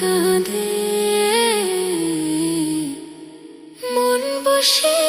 কাঁদে। মন বসে